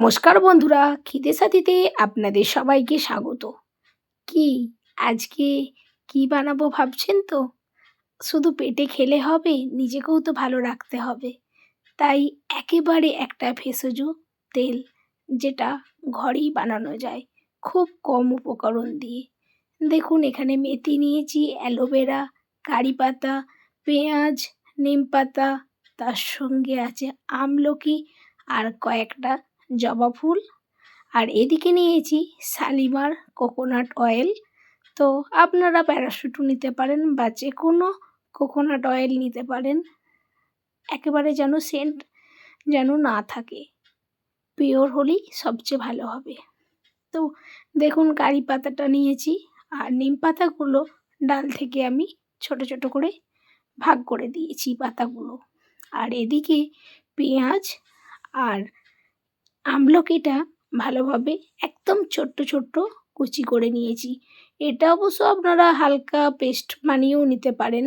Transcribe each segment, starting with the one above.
নমস্কার বন্ধুরা, খিদে সাথীতে আপনাদের সবাইকে স্বাগত। কি, আজকে কি বানাবো ভাবছেন তো? শুধু পেটে খেলে হবে, নিজেকেও তো ভালো রাখতে হবে। তাই একেবারে একটা ভেষজ তেল, যেটা ঘরেই বানানো যায়, খুব কম উপকরণ দিয়ে। দেখুন, এখানে মেথি নিয়েছি, অ্যালোভেরা, কারি পাতা, পেঁয়াজ, নিম পাতা, তার সঙ্গে আছে আমলকি আর কয়েকটা জবা ফুল। আর এদিকে নিয়েছি শালিমার কোকোনাট অয়েল। তো আপনারা প্যারাশুটও নিতে পারেন বা যে কোনো কোকোনাট অয়েল নিতে পারেন। একেবারে যেন সেন্ট যেন না থাকে। পিওর হলেই সবচেয়ে ভালো হবে। তো দেখুন কারি পাতাটা নিয়েছি। আর নিম পাতাগুলো ডাল থেকে আমি ছোট ছোট করে ভাগ করে দিয়েছি পাতাগুলো। আর এদিকে পেঁয়াজ আর আমলকিটা ভালোভাবে একদম ছোট্ট ছোট্ট কুচি করে নিয়েছি। এটা অবশ্য আপনারা হালকা পেস্ট বানিয়েও নিতে পারেন।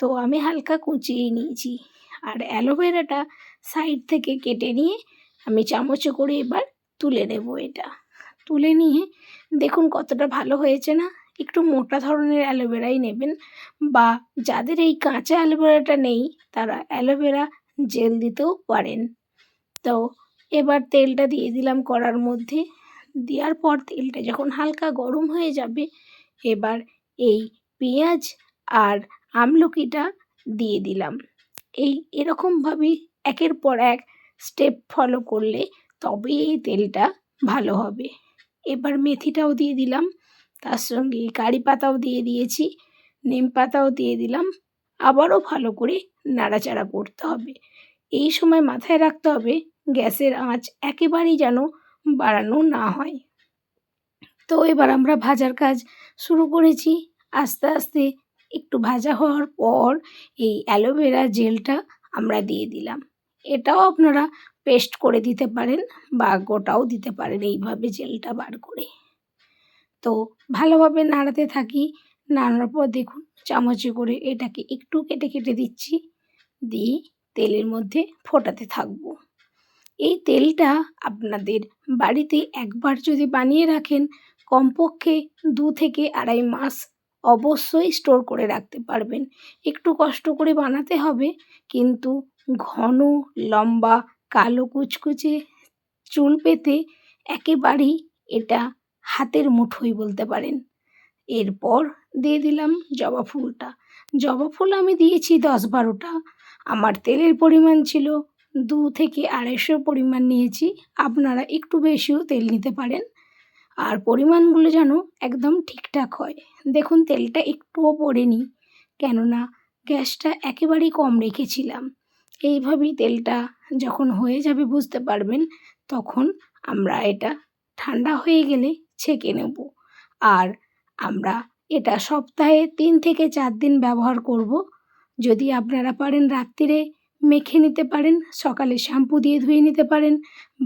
তো আমি হালকা কুচিয়ে নিয়েছি। আর অ্যালোভেরাটা সাইড থেকে কেটে নিয়ে আমি চামচে করে এবার তুলে নেব এটা। তুলে নিয়ে দেখুন কতটা ভালো হয়েছে না? একটু মোটা ধরনের অ্যালোভেরাই নেবেন বা যাদের এই কাঁচা অ্যালোভেরাটা নেই তারা অ্যালোভেরা জেল দিতেও পারেন। তো এবার তেলটা দিয়ে দিলাম কড়ার মধ্যে। দেওয়ার পর তেলটা যখন হালকা গরম হয়ে যাবে, এবার এই পেঁয়াজ আর আমলকিটা দিয়ে দিলাম। এই এরকমভাবেই একের পর এক স্টেপ ফলো করলে তবেই এই তেলটা ভালো হবে। এবার মেথিটাও দিয়ে দিলাম, তার সঙ্গে কারি পাতাও দিয়ে দিয়েছি, নিম পাতাও দিয়ে দিলাম, আবারও ভালো করে নাড়াচাড়া করতে হবে। এই সময় মাথায় রাখতে হবে গ্যাসের আঁচ একেবারেই যেন বাড়ানো না হয়। তো এবার আমরা ভাজার কাজ শুরু করেছি। আস্তে আস্তে একটু ভাজা হওয়ার পর এই অ্যালোভেরা জেলটা আমরা দিয়ে দিলাম। এটাও আপনারা পেস্ট করে দিতে পারেন বা গোটাও দিতে পারেন এইভাবে জেলটা বার করে। তো ভালোভাবে নাড়াতে থাকি। নাড়ানোর পর দেখুন, চামচে করে এটাকে একটু কেটে কেটে দিচ্ছি। দিয়ে তেলের মধ্যে ফোটাতে থাকব। এই তেলটা আপনাদের বাড়িতে একবার যদি বানিয়ে রাখেন, কমপক্ষে দু থেকে আড়াই মাস অবশ্যই স্টোর করে রাখতে পারবেন। একটু কষ্ট করে বানাতে হবে, কিন্তু ঘন, লম্বা, কালো কুচকুচে চুল পেতে একেবারেই এটা হাতের মুঠোই বলতে পারেন। এরপর দিয়ে দিলাম জবা ফুলটা। জবা ফুল আমি দিয়েছি দশ বারোটা। আমার তেলের পরিমাণ ছিল দু থেকে আড়াইশো পরিমাণ নিয়েছি, আপনারা একটু বেশিও তেল নিতে পারেন। আর পরিমাণগুলো যেন একদম ঠিকঠাক হয়। দেখুন, তেলটা একটুও পড়েনি, কেননা গ্যাসটা একেবারেই কম রেখেছিলাম। এইভাবেই তেলটা যখন হয়ে যাবে বুঝতে পারবেন, তখন আমরা এটা ঠান্ডা হয়ে গেলে ছেঁকে নেব। আর আমরা এটা সপ্তাহে তিন থেকে চার দিন ব্যবহার করব। যদি আপনারা পারেন রাত্রিরে মেখে নিতে পারেন, সকালে শ্যাম্পু দিয়ে ধুয়ে নিতে পারেন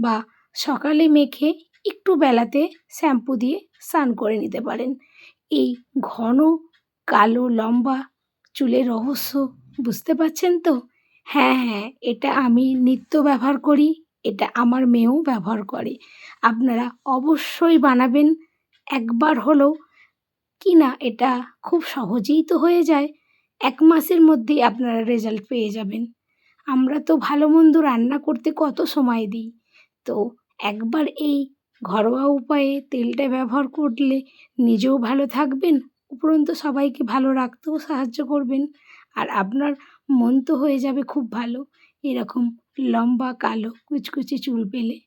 বা সকালে মেখে একটু বেলাতে শ্যাম্পু দিয়ে স্নান করে নিতে পারেন। এই ঘন, কালো, লম্বা চুলের রহস্য বুঝতে পারছেন তো? হ্যাঁ হ্যাঁ এটা আমি নিত্য ব্যবহার করি, এটা আমার মেয়েও ব্যবহার করে। আপনারা অবশ্যই বানাবেন, একবার হলেও কি না এটা খুব সহজেই তো হয়ে যায়, এক মাসের মধ্যেই আপনারা রেজাল্ট পেয়ে যাবেন। আমরা তো ভালো মন্দ রান্না করতে কত সময় দিই। তো একবার এই ঘরোয়া উপায়ে তেলটা ব্যবহার করলে নিজেও ভালো থাকবেন, উপরন্তু সবাইকে ভালো রাখতেও সাহায্য করবেন। আর আপনার মন তো হয়ে যাবে খুব ভালো, এরকম লম্বা কালো কুচকুচে চুল পেলে।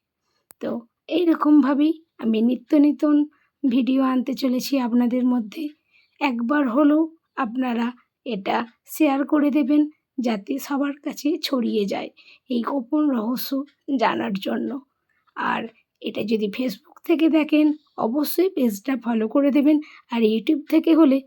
তো এই এইরকমভাবেই আমি নিত্য নতুন ভিডিও আনতে চলেছি আপনাদের মধ্যে। একবার হলেও আপনারা এটা শেয়ার করে দেবেন যাতে সবার কাছে ছড়িয়ে যায় এই গোপন রহস্য জানার জন্য। আর এটা যদি ফেসবুক থেকে দেখেন, অবশ্যই পেজটা ফলো করে দেবেন। আর ইউটিউব থেকে হলে